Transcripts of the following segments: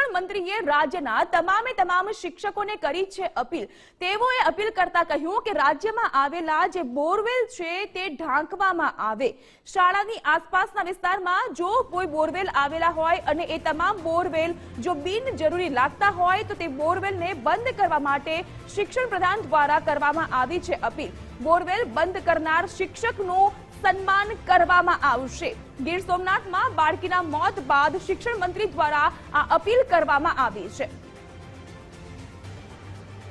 શિક્ષણ મંત્રીએ રાજ્યના તમામે તમામ શિક્ષકોને કરી છે અપીલ. તેઓએ અપીલ કરતા કહ્યું કે રાજ્યમાં આવેલા જે બોરવેલ છે તે ઢાંકવામાં આવે. શાળાની આસપાસના વિસ્તારમાં જો કોઈ બોરવેલ આવેલા હોય અને એ તમામ બોરવેલ જો બિનજરૂરી લાગતા હોય તો તે બોરવેલને બંધ કરવા માટે શિક્ષણ પ્રધાન દ્વારા કરવામાં આવી છે અપીલ. બોરવેલ બંધ કરનાર શિક્ષકનું સન્માન કરવામાં આવશે. ગીર સોમનાથમાં બાળકીના મોત બાદ શિક્ષણ મંત્રી દ્વારા આ અપીલ કરવામાં આવી છે.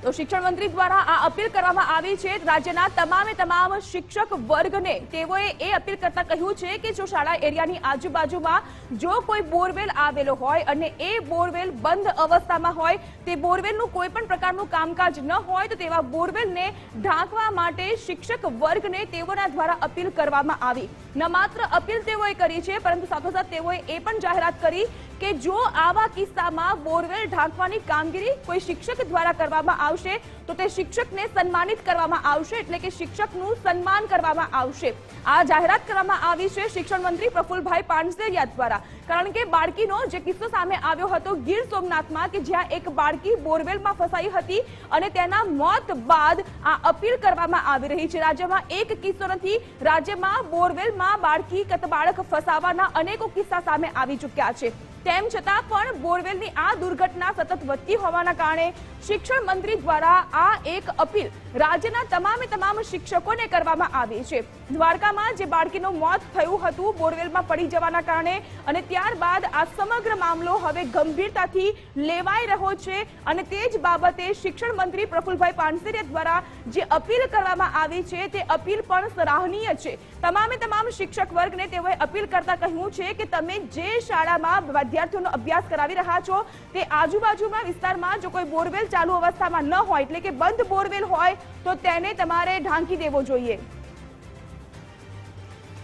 તો શિક્ષણ મંત્રી દ્વારા આ અપીલ કરવામાં આવી છે. રાજ્યના તમામે તમામ શિક્ષક વર્ગને તેઓએ એ અપીલ કરતા કહ્યું છે કે જો શાળા એરિયાની આજુબાજુમાં જો કોઈ બોરવેલ આવેલો હોય અને એ બોરવેલ બંધ અવસ્થામાં હોય, તે બોરવેલનું કોઈ પણ પ્રકારનું કામકાજ ન હોય, તો તેવા બોરવેલને ઢાંકવા માટે શિક્ષક વર્ગને તેઓના દ્વારા અપીલ કરવામાં આવી. ન માત્ર અપીલ તેઓએ કરી છે, પરંતુ સાથોસાથ તેઓએ એ પણ જાહેરાત કરી કે જો આવા કિસ્સામાં બોરવેલ ઢાંકવાની કામગીરી કોઈ શિક્ષક દ્વારા કરવામાં આવશે, તો તે શિક્ષકને સન્માનિત કરવામાં આવશે, એટલે કે શિક્ષકનું સન્માન કરવામાં આવશે. આ જાહેરાત કરવામાં આવી છે શિક્ષણ મંત્રી પ્રફુલભાઈ પાનસેરિયા દ્વારા. કારણ કે બાળકીનો જે કિસ્સો સામે આવ્યો હતો ગીર સોમનાથમાં, કે જ્યાં એક બાળકી બોરવેલમાં ફસાઈ હતી અને તેના મોત બાદ આ અપીલ કરવામાં આવી રહી છે. રાજ્યમાં એક કિસ્સો નથી. રાજ્યમાં બોરવેલમાં બાળકી, કત બાળક ફસાવાના અનેકો કિસ્સા સામે આવી ચૂક્યા છે. તેમ છતાં પણ બોરવેલની આ દુર્ઘટના સતત વધતી હોવાના કારણે શિક્ષણ મંત્રી દ્વારા આ એક અપીલ રાજ્યના તમામે તમામ શિક્ષકોને કરવામાં આવી છે. દ્વારકામાં જે બાળકીનું મોત થયું હતું, બોરવેલમાં પડી જવાના કારણે અને ત્યારબાદ આ સમગ્ર મામલો હવે ગંભીરતાથી લેવાઈ રહ્યો છે અને તે જ બાબતે શિક્ષણ મંત્રી પ્રફુલભાઈ પાનસેરિયા દ્વારા જે અપીલ કરવામાં આવી છે, તે અપીલ પણ સરાહનીય છે. તમામે તમામ શિક્ષક વર્ગને તેઓએ અપીલ કરતા કહ્યું છે કે તમે જે શાળામાં વિદ્યાર્થીઓનો અભ્યાસ કરાવી રહ્યા છો. તે આજુબાજુના વિસ્તારમાં જો કોઈ બોરવેલ ચાલુ અવસ્થામાં ન હોય, એટલે કે બંધ બોરવેલ હોય, તો તેને તમારે ઢાંકી દેવો જોઈએ.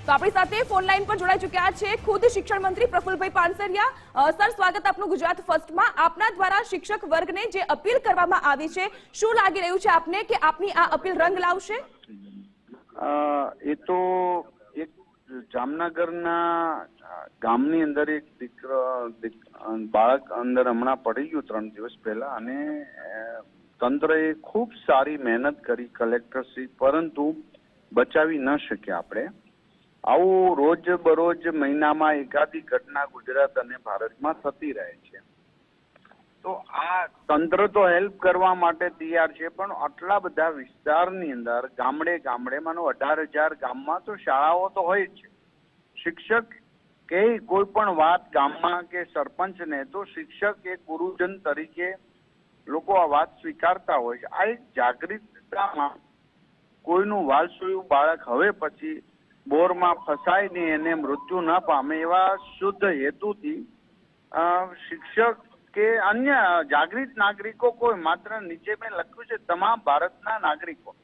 તો આપણી સાથે ફોન લાઈન પર જોડાઈ ચૂક્યા છે ખુદ શિક્ષણ મંત્રી પ્રફુલભાઈ પાનસરિયા. સર, સ્વાગત આપનું ગુજરાત ફર્સ્ટમાં. આપના દ્વારા શિક્ષક વર્ગને જે અપીલ કરવામાં આવી છે, શું લાગી રહ્યું છે આપને કે આપની આ અપીલ રંગ લાવશે? એ તો એક જામનગરના ગામની અંદર એક દીકરો બાળક અંદર હમણાં પડી ગયું ત્રણ દિવસ પહેલા અને તંત્રએ ખૂબ સારી મહેનત કરી કલેક્ટરશ્રી પરંતુ બચાવી ન શક્યા આપણે. આવું રોજ બરોજ મહિનામાં એકાદી ઘટના ગુજરાત અને ભારતમાં થતી રહે છે. તો આ તંત્ર તો હેલ્પ કરવા માટે તૈયાર છે, પણ આટલા બધા વિસ્તારની અંદર ગામડે ગામડે માનો અઢાર હજાર ગામમાં તો શાળાઓ તો હોય જ છે. શિક્ષક કે કોઈ પણ વાત ગામમાં કે સરપંચને, તો શિક્ષક એ ગુરુજન તરીકે લોકો આ વાત સ્વીકારતા હોય છે. આ એક જાગૃતતામાં કોઈનું વાલસુયું બાળક હવે પછી બોરમાં ફસાય ને એને મૃત્યુ ન પામે એવા શુદ્ધ હેતુથી શિક્ષક કે અન્ય જાગૃત નાગરિકો કોઈ માત્ર નીચે મેં લખ્યું છે, તમામ ભારતના નાગરિકો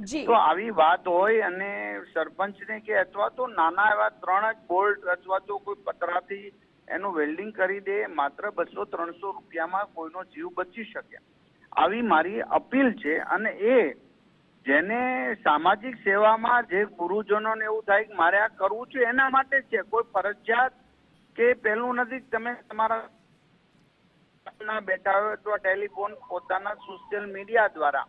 તો આવી વાત હોય અને સરપંચને કે અથવા તો નાના એવા ત્રણ બોલ્ટ અથવા તો કોઈ પતરાથી એનું વેલ્ડિંગ કરી દે, માત્ર બસો ત્રણસો રૂપિયામાં કોઈનો જીવ બચી શકે. આવી મારી અપીલ છે અને એ જેને સામાજિક સેવામાં જે ગુરુજનોને એવું થાય કે મારે આ કરવું છે, એના માટે છે. કોઈ ફરજિયાત કે પેલું નથી તમે તમારા બેઠા હોય અથવા ટેલિફોન પોતાના સોશિયલ મીડિયા દ્વારા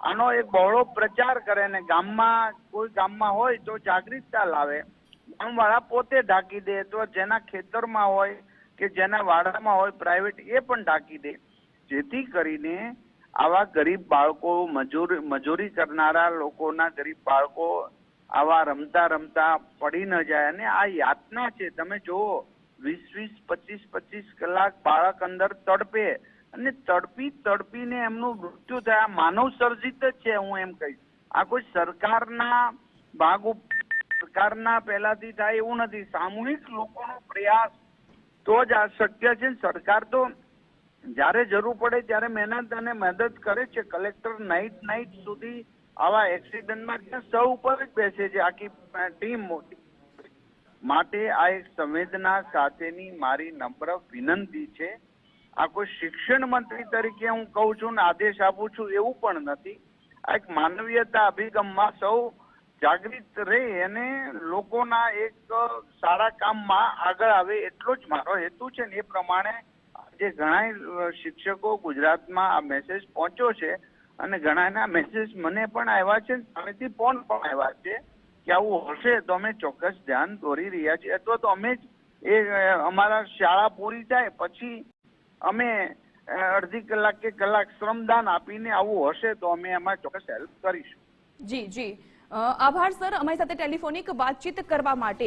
આનો એક બહોળો પ્રચાર કરે ને ગામમાં, કોઈ ગામમાં હોય તો જાગૃતતા લાવે. ગામવાળા પોતે ઢાંકી દે, તો જેના ખેતરમાં હોય કે જેના વાડામાં હોય પ્રાઇવેટ એ પણ ઢાંકી દે. જેથી કરીને આવા ગરીબ બાળકો, મજૂર, મજૂરી કરનારા લોકોના ગરીબ બાળકો આવા રમતા રમતા પડી ન જાય. અને આ યાતના છે, તમે જુઓ, વીસ વીસ, પચીસ પચીસ કલાક બાળક અંદર તડપે. અને તડપી તડપીને એમનું મૃત્યુ થયા. માનવ સર્જિત જ છે, હું એમ કહીશ. આ કોઈ સરકારના ભાગ સરકારના પહેલાથી થાય એવું નથી. સામૂહિક લોકોનો પ્રયાસ તો જ આ શક્ય છે. સરકાર તો જ્યારે જરૂર પડે ત્યારે મહેનત અને મદદ કરે છે. કલેક્ટર નાઇટ નાઇટ સુધી આવા એક્સિડન્ટમાં ત્યાં સૌ ઉપર જ બેસે છે. આખી ટીમ મોટી. માટે આ એક સંવેદના સાથેની મારી નમ્ર વિનંતી છે. આ કોઈ શિક્ષણ મંત્રી તરીકે હું કહું છું ને આદેશ આપું છું એવું પણ નથી. આ એક માનવીયતા અભિગમમાં સૌ જાગૃત રહે અને લોકોના એક સારા કામમાં આગળ આવે એટલો જ મારો હેતુ છે ને એ પ્રમાણે જે ઘણા શિક્ષકો ગુજરાતમાં આ મેસેજ પહોંચ્યો છે અને ઘણાના મેસેજ મને પણ આવ્યા છે સામેથી ફોન પણ આવ્યા છે કે આવું હશે તો અમે ચોક્કસ ધ્યાન દોરી રહ્યા છીએ. અથવા તો અમે જ એ અમારા શાળા પૂરી થાય પછી અમે અડધી કલાક કે કલાક શ્રમદાન આપીને આવું હશે તો અમે એમાં ચોક્કસ હેલ્પ કરીશું. જી જી. આભાર, સર. અમારી સાથે ટેલિફોનિક વાતચીત કરવા માટે.